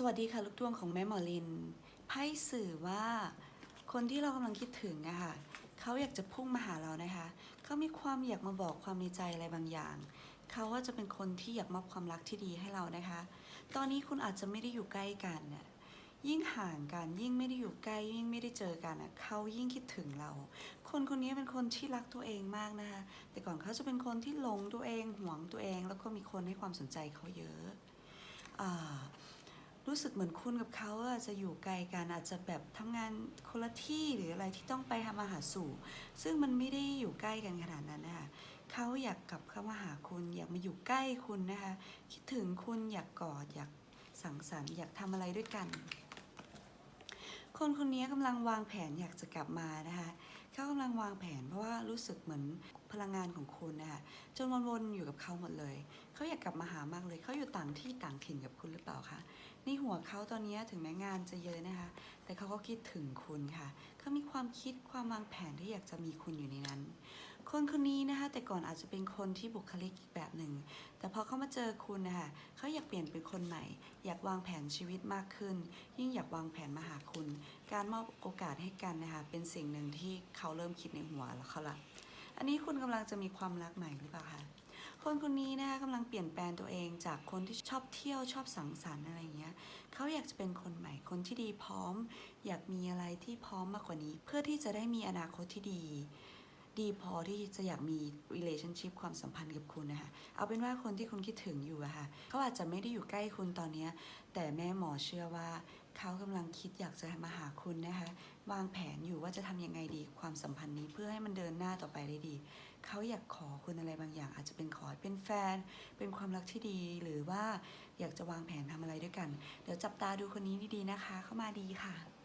สวัสดีค่ะลูกดวงของแม่หมอลินไพ่สื่อว่าคนที่เรากำลังคิดถึงอะค่ะเขาอยากจะพุ่งมาหาเรานะคะเขามีความอยากมาบอกความในใจอะไรบางอย่างเขาว่าจะเป็นคนที่อยากมอบความรักที่ดีให้เรานะคะ ตอนนี้คุณอาจจะไม่ได้อยู่ใกล้กันน่ะยิ่งห่างกันยิ่งไม่ได้อยู่ใกล้ยิ่งไม่ได้เจอกันอะเขายิ่งคิดถึงเรา คนคนนี้เป็นคนที่รักตัวเองมากนะคะแต่ก่อนเขาจะเป็นคนที่หลงตัวเองหวงตัวเอง แล้วก็มีคนให้ความสนใจเขาเยอะอ่า รู้สึกเหมือนคุณกับเขาอะจะอยู่ไกลกันอาจจะแบบทำงานคนละที่หรืออะไรที่ต้องไปทำมาหาสู่ ซึ่งมันไม่ได้อยู่ใกล้กันขนาดนั้นนะคะเขาอยากกลับเข้ามาหาคุณ อยากมาอยู่ใกล้คุณนะคะ คิดถึงคุณอยากกอดอยากสังสรรค์อยากทำอะไรด้วยกัน คนคนนี้กำลังวางแผนอยากจะกลับมานะคะเขากำลังวางแผนเพราะว่ารู้สึกเหมือนพลังงานของคุณนะคะจนวนๆอยู่กับเขาหมดเลย เขาอยากกลับมาหามากเลย เขาอยู่ต่างที่ต่าง หัวเขาตอนนี้ถึงแม้งานจะเยอะนะคะ แต่เขาก็คิดถึงคุณค่ะเขามีความคิดความวางแผนที่อยากจะมีคุณอยู่ในนั้น คนคนนี้นะคะ แต่ก่อนอาจจะเป็นคนที่บุคลิกอีกแบบหนึ่ง แต่พอเขามาเจอคุณนะคะเขาอยากเปลี่ยนเป็นคนใหม่ อยากวางแผนชีวิตมากขึ้น ยิ่งอยากวางแผนมาหาคุณ การมอบโอกาสให้กันนะคะ เป็นสิ่งหนึ่งที่เขาเริ่มคิดในหัวแล้วเขาละอันนี้คุณกำลังจะมีความรักใหม่หรือเปล่าคะ คนคนนี้นะคะกำลังเปลี่ยนแปลงตัวเองจากคนที่ชอบเที่ยวชอบสังสรรค์อะไรอย่างเงี้ยเขาอยากจะเป็นคนใหม่คนที่ดีพร้อม อยากมีอะไรที่พร้อมมากกว่านี้ เพื่อที่จะได้มีอนาคตที่ดี ดีพอที่จะอยากมี relationship ความสัมพันธ์กับคุณนะคะเอาเป็นว่าคนที่คุณคิดถึงอยู่อะค่ะเขาอาจจะไม่ได้อยู่ใกล้คุณตอนนี้แต่แม่หมอเชื่อว่าเขากำลังคิดอยากจะมาหาคุณนะคะ วางแผนอยู่ว่าจะทำยังไงดีความสัมพันธ์นี้เพื่อให้มันเดินหน้าต่อไปได้ดี เขาอยากขอคุณอะไรบางอย่าง อาจจะเป็นขอเป็นแฟน เป็นความรักที่ดีหรือว่าอยากจะวางแผนทำอะไรด้วยกัน เดี๋ยวจับตาดูคนนี้ดีๆนะคะ เข้ามาดีค่ะ